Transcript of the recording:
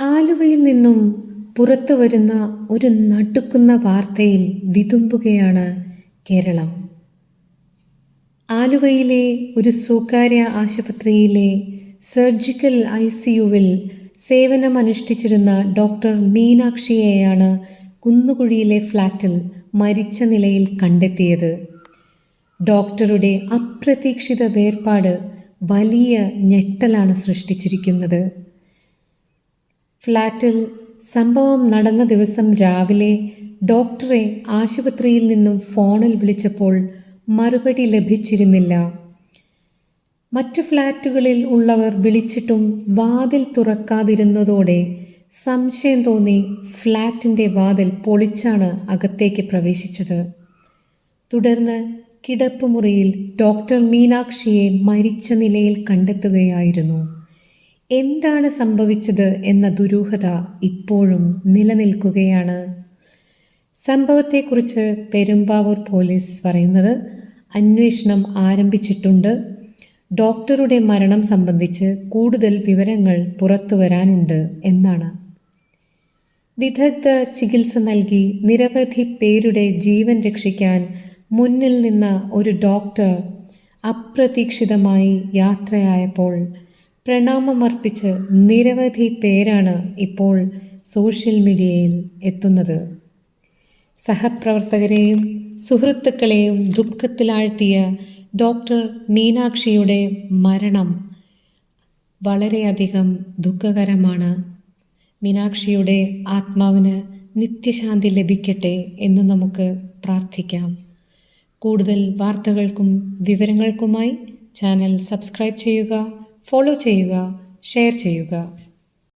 ആലുവയിൽ നിന്നും പുറത്തു വരുന്ന ഒരു നടുക്കുന്ന വാർത്തയിൽ വിതുമ്പുകയാണ് കേരളം. ആലുവയിലെ ഒരു സ്വകാര്യ ആശുപത്രിയിലെ സർജിക്കൽ ഐ സി യുവിൽ സേവനമനുഷ്ഠിച്ചിരുന്ന ഡോക്ടർ മീനാക്ഷിയെയാണ് കുന്നുകുഴിയിലെ ഫ്ലാറ്റിൽ മരിച്ച നിലയിൽ കണ്ടെത്തിയത്. ഡോക്ടറുടെ അപ്രതീക്ഷിത വേർപാട് വലിയ ഞെട്ടലാണ് സൃഷ്ടിച്ചിരിക്കുന്നത്. ഫ്ലാറ്റിൽ സംഭവം നടന്ന ദിവസം രാവിലെ ഡോക്ടറെ ആശുപത്രിയിൽ നിന്നും ഫോണിൽ വിളിച്ചപ്പോൾ മറുപടി ലഭിച്ചിരുന്നില്ല. മറ്റു ഫ്ലാറ്റുകളിൽ ഉള്ളവർ വിളിച്ചിട്ടും വാതിൽ തുറക്കാതിരുന്നതോടെ സംശയം തോന്നി ഫ്ലാറ്റിന്റെ വാതിൽ പൊളിച്ചാണ് അകത്തേക്ക് പ്രവേശിച്ചത്. തുടർന്ന് കിടപ്പുമുറിയിൽ ഡോക്ടർ മീനാക്ഷിയെ മരിച്ച നിലയിൽ കണ്ടെത്തുകയായിരുന്നു. എന്താണ് സംഭവിച്ചത് എന്ന ദുരൂഹത ഇപ്പോഴും നിലനിൽക്കുകയാണ്. സംഭവത്തെക്കുറിച്ച് പെരുമ്പാവൂർ പോലീസ് പറയുന്നത് അന്വേഷണം ആരംഭിച്ചിട്ടുണ്ട്. ഡോക്ടറുടെ മരണം സംബന്ധിച്ച് കൂടുതൽ വിവരങ്ങൾ പുറത്തു വരാനുണ്ട് എന്നാണ്. വിദഗ്ധ ചികിത്സ നൽകി നിരവധി പേരുടെ ജീവൻ രക്ഷിക്കാൻ മുന്നിൽ നിന്ന ഒരു ഡോക്ടർ അപ്രതീക്ഷിതമായി യാത്രയായപ്പോൾ പ്രണാമമർപ്പിച്ച് നിരവധി പേരാണ് ഇപ്പോൾ സോഷ്യൽ മീഡിയയിൽ എത്തുന്നത്. സഹപ്രവർത്തകരെയും സുഹൃത്തുക്കളെയും ദുഃഖത്തിലാഴ്ത്തിയ ഡോക്ടർ മീനാക്ഷിയുടെ മരണം വളരെയധികം ദുഃഖകരമാണ്. മീനാക്ഷിയുടെ ആത്മാവിന് നിത്യശാന്തി ലഭിക്കട്ടെ എന്ന് നമുക്ക് പ്രാർത്ഥിക്കാം. കൂടുതൽ വാർത്തകൾക്കും വിവരങ്ങൾക്കുമായി ചാനൽ സബ്സ്ക്രൈബ് ചെയ്യുക. ഫോളോ ചെയ്യുക ഷെയർ ചെയ്യുക.